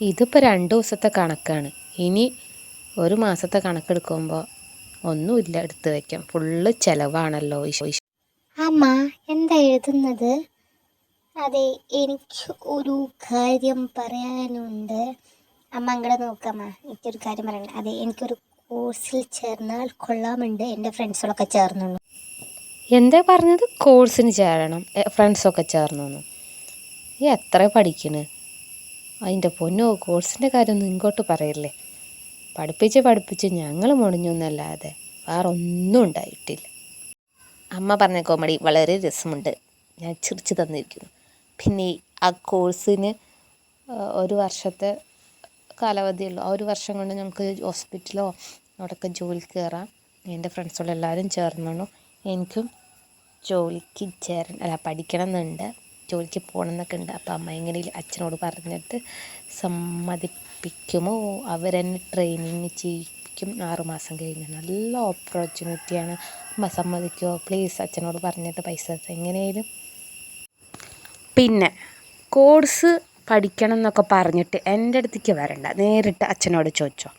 ഇതിപ്പോൾ രണ്ട് ദിവസത്തെ കണക്കാണ്. ഇനി ഒരു മാസത്തെ കണക്കെടുക്കുമ്പോൾ ഒന്നുമില്ല എടുത്ത് വയ്ക്കാം ഫുള്ള് ചിലവാണല്ലോ. അമ്മ എന്താ എഴുതുന്നത്? അതെ എനിക്ക് ഒരു കാര്യം പറയാനുണ്ട്. അമ്മ അങ്ങടെ നോക്കാമ്മ എനിക്കൊരു കാര്യം പറയണ്ട അതെ എനിക്കൊരു കോഴ്സിൽ ചേർന്നാൽ കൊള്ളാമുണ്ട് എന്റെ ഫ്രണ്ട്സുകളൊക്കെ ചേർന്നുള്ളൂ. എന്താ പറഞ്ഞത്? കോഴ്സിന് ചേരണം. ഫ്രണ്ട്സൊക്കെ ചേർന്നു ഈ എത്ര പഠിക്കണ്? അതിന്റെ പൊന്നോ കോഴ്സിന്റെ കാര്യമൊന്നും ഇങ്ങോട്ട് പറയല്ലേ? പഠിപ്പിച്ച് പഠിപ്പിച്ച് ഞങ്ങൾ മുടിഞ്ഞൊന്നല്ലാതെ വേറെ ഒന്നും ഉണ്ടായിട്ടില്ല. അമ്മ പറഞ്ഞ കോമഡി വളരെ രസമുണ്ട്. ഞാൻ ചിരിച്ചു തന്നിരിക്കുന്നു. പിന്നെ ആ കോഴ്സിന് ഒരു വർഷത്തെ കാലാവധിയുള്ളൂ ആ ഒരു വർഷം കൊണ്ട് നമുക്ക് ഹോസ്പിറ്റലോ അവിടെയൊക്കെ ജോലിക്ക് കയറാം. എന്റെ ഫ്രണ്ട്സുകളെല്ലാവരും ചേർന്നു എനിക്കും ജോലിക്ക് ചേരണം അല്ല പഠിക്കണം എന്നുണ്ട് ജോലിക്ക് പോകണം എന്നൊക്കെ ഉണ്ട് അപ്പോൾ അമ്മ എങ്ങനെ അച്ഛനോട് പറഞ്ഞിട്ട് സമ്മതിപ്പിക്കുമോ? അവരെന്നെ ട്രെയിനിങ് ചെയ്യിപ്പിക്കും. ആറുമാസം കഴിഞ്ഞ് നല്ല ഓപ്പർച്യൂണിറ്റിയാണ് അമ്മ സമ്മതിക്കുമോ പ്ലീസ് അച്ഛനോട് പറഞ്ഞിട്ട് പൈസ എങ്ങനെയും പിന്നെ കോഴ്സ് പഠിക്കണം എന്നൊക്കെ പറഞ്ഞിട്ട് എന്റെ അടുത്തേക്ക് വരണ്ട. നേരിട്ട് അച്ഛനോട് ചോദിച്ചോ.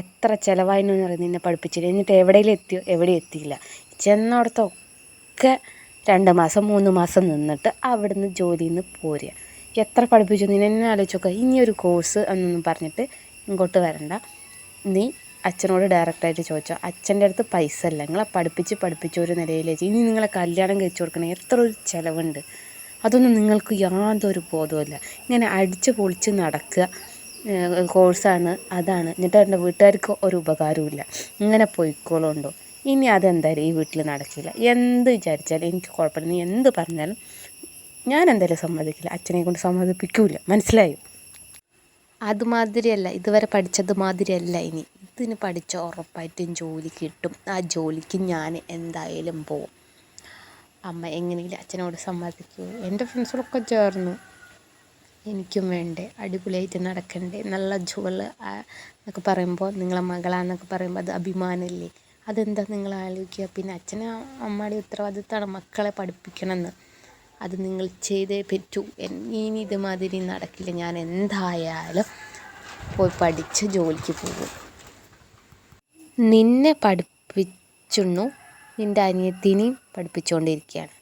എത്ര ചിലവായിരുന്നു എന്ന് പറയുന്നത് നിന്നെ പഠിപ്പിച്ചില്ല എന്നിട്ട് എവിടെയെങ്കിലും എത്തിയോ? എവിടെ എത്തിയില്ല. ചെന്നിടത്തൊക്കെ രണ്ട് മാസം മൂന്ന് മാസം നിന്നിട്ട് അവിടുന്ന് ജോലിയിൽ നിന്ന് പോരുക എത്ര പഠിപ്പിച്ചു? നീ എന്നെ ആലോചിച്ചൊക്കെ. ഇനി ഒരു കോഴ്സ് എന്നൊന്നും പറഞ്ഞിട്ട് ഇങ്ങോട്ട് വരണ്ട. നീ അച്ഛനോട് ഡയറക്റ്റായിട്ട് ചോദിച്ചോ. അച്ഛന്റെ അടുത്ത് പൈസ ഇല്ല. നിങ്ങളെ പഠിപ്പിച്ച് പഠിപ്പിച്ച ഒരു നിലയിലേക്ക്. ഇനി നിങ്ങളെ കല്യാണം കഴിച്ചു കൊടുക്കണേ എത്ര ഒരു ചിലവുണ്ട്? അതൊന്നും നിങ്ങൾക്ക് യാതൊരു ബോധവുമില്ല ഇങ്ങനെ അടിച്ച് പൊളിച്ച് നടക്കുക കോഴ്സാണ് അതാണ്. എന്നിട്ട് എന്റെ വീട്ടുകാർക്ക് ഒരു ഉപകാരവുമില്ല ഇങ്ങനെ പൊയ്ക്കോളുണ്ടോ? ഇനി അതെന്തായാലും ഈ വീട്ടിൽ നടക്കില്ല. എന്ത് വിചാരിച്ചാലും എനിക്ക് കുഴപ്പമില്ല. നീ എന്ത് പറഞ്ഞാലും ഞാൻ എന്തായാലും സമ്മതിക്കില്ല. അച്ഛനെ കൊണ്ട് സമ്മതിപ്പിക്കൂല. മനസ്സിലായോ? അതുമാതിരിയല്ല. ഇതുവരെ പഠിച്ചത് മാതിരിയല്ല ഇനി. ഇതിന് പഠിച്ച ഉറപ്പായിട്ടും ജോലി കിട്ടും. ആ ജോലിക്ക് ഞാൻ എന്തായാലും പോവും. അമ്മ എങ്ങനെയെങ്കിലും അച്ഛനോട് സമ്മതിക്കൂ. എന്റെ ഫ്രണ്ട്സുകളൊക്കെ ചേർന്നു. എനിക്കും വേണ്ടേ. അടിപൊളിയായിട്ട് നടക്കണ്ടേ. നല്ല ജോലി എന്നൊക്കെ പറയുമ്പോൾ നിങ്ങളെ മകളാന്നൊക്കെ പറയുമ്പോൾ അത് അഭിമാനമല്ലേ? അതെന്താ നിങ്ങൾ ആലോചിക്കുക? പിന്നെ അച്ഛനും അമ്മയുടെ ഉത്തരവാദിത്തമാണ് മക്കളെ പഠിപ്പിക്കണമെന്ന്. അത് നിങ്ങൾ ചെയ്തേ പറ്റൂ. ഇനി ഇതുമാതിരി നടക്കില്ല. ഞാൻ എന്തായാലും പോയി പഠിച്ച് ജോലിക്ക് പോകും. നിന്നെ പഠിപ്പിച്ചുണ്ണു. നിന്റെ അനിയത്തിനെയും പഠിപ്പിച്ചുകൊണ്ടിരിക്കുകയാണ്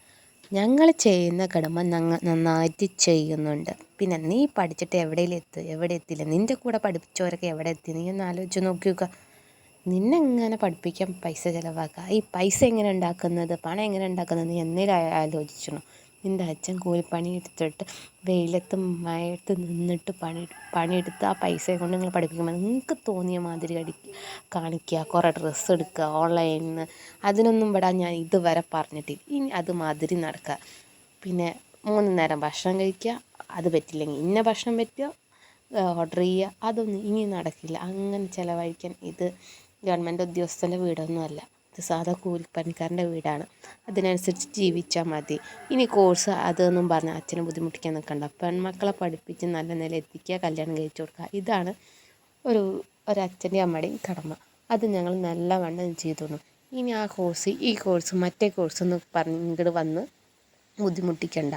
ഞങ്ങൾ ചെയ്യുന്ന കടമ ഞങ്ങൾ നന്നായിട്ട് ചെയ്യുന്നുണ്ട്. പിന്നെ നീ പഠിച്ചിട്ട് എവിടെയെങ്കിലും എത്തുക എവിടെ എത്തില്ല? നിന്റെ കൂടെ പഠിപ്പിച്ചവരൊക്കെ എവിടെ എത്തി? നീ ഒന്ന് ആലോചിച്ച് നോക്കി നിന്നെ എങ്ങനെ പഠിപ്പിക്കാൻ പൈസ ചിലവാക്കുക ഈ പൈസ എങ്ങനെ ഉണ്ടാക്കുന്നത്? പണം എങ്ങനെ ഉണ്ടാക്കുന്നത്? നീ എന്നേലും ആലോചിച്ചണം? നിന്റെ അച്ഛൻ കൂലിപ്പണി എടുത്തിട്ട് വെയിലത്ത് മഴയത്ത് നിന്നിട്ട് പണി പണിയെടുത്ത് ആ പൈസ കൊണ്ട് നിങ്ങൾ പഠിപ്പിക്കുമ്പോൾ നിങ്ങൾക്ക് തോന്നിയ മാതിരി അടി കാണിക്കുക കുറേ ഡ്രസ്സ് എടുക്കുക ഓൺലൈനിൽ നിന്ന് അതിനൊന്നും ഇവിടെ ഞാൻ ഇതുവരെ പറഞ്ഞിട്ടില്ല. ഇനി അത് മാതിരി നടക്കുക പിന്നെ മൂന്ന് നേരം ഭക്ഷണം കഴിക്കുക അത് പറ്റില്ലെങ്കിൽ ഇന്ന ഭക്ഷണം പറ്റുക ഓർഡർ ചെയ്യുക അതൊന്നും ഇനി നടക്കില്ല. അങ്ങനെ ചിലവഴിക്കാൻ ഇത് ഗവൺമെന്റ് ഉദ്യോഗസ്ഥന്റെ വീടൊന്നുമല്ല. ഇത് സാധാ കൂലിപ്പണിക്കാരന്റെ വീടാണ്. അതിനനുസരിച്ച് ജീവിച്ചാൽ മതി. ഇനി കോഴ്സ് അതെന്നും പറഞ്ഞ് അച്ഛനെ ബുദ്ധിമുട്ടിക്കാൻ നിൽക്കണ്ട. പെൺമക്കളെ പഠിപ്പിച്ച് നല്ല നില എത്തിക്കുക കല്യാണം കഴിച്ചു കൊടുക്കുക. ഇതാണ് ഒരു ഒരച്ഛന്റെ അമ്മയുടെയും കടമ. അത് ഞങ്ങൾ നല്ലവണ്ണം ചെയ്തോളൂ. ഇനി ആ കോഴ്സ് ഈ കോഴ്സ് മറ്റേ കോഴ്സ് എന്ന് പറഞ്ഞ് ഇങ്ങോട്ട് വന്ന് ബുദ്ധിമുട്ടിക്കണ്ട.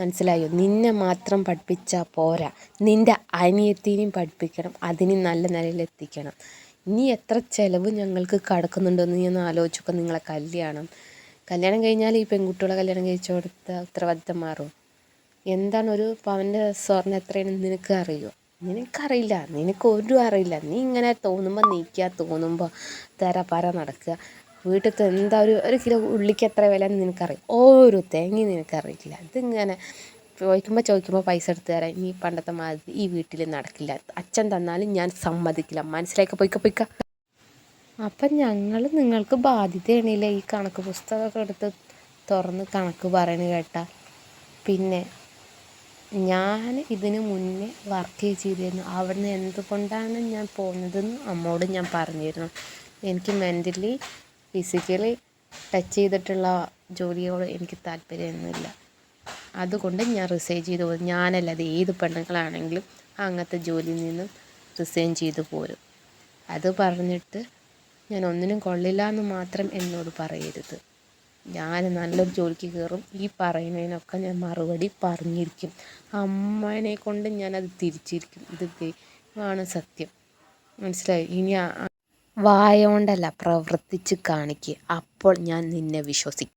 മനസ്സിലായോ? നിന്നെ മാത്രം പഠിപ്പിച്ചാൽ പോരാ. നിന്റെ അനിയത്തിനെയും പഠിപ്പിക്കണം. അതിനെയും നല്ല നിലയിലെത്തിക്കണം ഇനി എത്ര ചിലവ് ഞങ്ങൾക്ക് കടക്കുന്നുണ്ടെന്ന് ഒന്ന് ആലോചിച്ചൊക്കെ. നിങ്ങളെ കല്യാണം. കല്യാണം കഴിഞ്ഞാൽ ഈ പെൺകുട്ടികളെ കല്യാണം കഴിച്ചു കൊടുത്ത ഉത്തരവാദിത്തം മാറും. എന്താണ് ഒരു പവന്റെ സ്വർണം എത്രയാണെന്ന് നിനക്ക് അറിയുമോ നിനക്കറിയില്ല. നിനക്ക് ഒരു അറിയില്ല. നീ ഇങ്ങനെ തോന്നുമ്പോൾ നീക്കുക തോന്നുമ്പോൾ തര പര നടക്കുക. വീട്ടിൽ എന്താ ഒരു ഒരു കിലോ ഉള്ളിക്ക് എത്ര വില എന്ന് നിനക്കറിയാം. ഓരോ തേങ്ങ നിനക്കറിയില്ല. ഇതിങ്ങനെ ചോദിക്കുമ്പോൾ ചോദിക്കുമ്പോൾ പൈസ എടുത്ത് തരാം. ഇനി പണ്ടത്തെ മാതിരി ഈ വീട്ടിൽ നടക്കില്ല. അച്ഛൻ തന്നാലും ഞാൻ സമ്മതിക്കില്ല. മനസ്സിലാക്കി പൊയ്ക്ക പൊയ്ക്ക. അപ്പം ഞങ്ങൾ നിങ്ങൾക്ക് ബാധ്യതയാണില്ല ഈ കണക്ക് പുസ്തകമൊക്കെ എടുത്ത് തുറന്ന് കണക്ക് പറയണ കേട്ടാ? പിന്നെ ഞാൻ ഇതിന് മുന്നേ വർക്ക് ചെയ്തിരുന്നു. അവിടുന്ന് എന്തുകൊണ്ടാണ് ഞാൻ പോകുന്നതെന്ന് അമ്മോട് ഞാൻ പറഞ്ഞിരുന്നു. എനിക്ക് മെന്റലി ഫിസിക്കലി ടച്ച് ചെയ്തിട്ടുള്ള ജോലിയോട് എനിക്ക് താല്പര്യമൊന്നുമില്ല. അതുകൊണ്ട് ഞാൻ റിസൈൻ ചെയ്തു പോകും ഞാനല്ലാതെ ഏത് പെണ്ണുങ്ങളാണെങ്കിലും അങ്ങനത്തെ ജോലിയിൽ നിന്നും റിസൈൻ ചെയ്തു പോരും. അത് പറഞ്ഞിട്ട് ഞാൻ ഒന്നിനും കൊള്ളില്ല എന്ന് മാത്രം എന്നോട് പറയരുത്. ഞാൻ നല്ലൊരു ജോലിക്ക് കയറും. ഈ പറയുന്നതിനൊക്കെ ഞാൻ മറുപടി പറഞ്ഞിരിക്കും. അമ്മേനെ കൊണ്ട് ഞാനത് തിരിച്ചിരിക്കും. ഇത് ദൈവമാണ് സത്യം. മനസ്സിലായി? ഇനി വായോണ്ടല്ല പ്രവർത്തിച്ച് കാണിക്കുക അപ്പോൾ ഞാൻ നിന്നെ വിശ്വസിക്കും.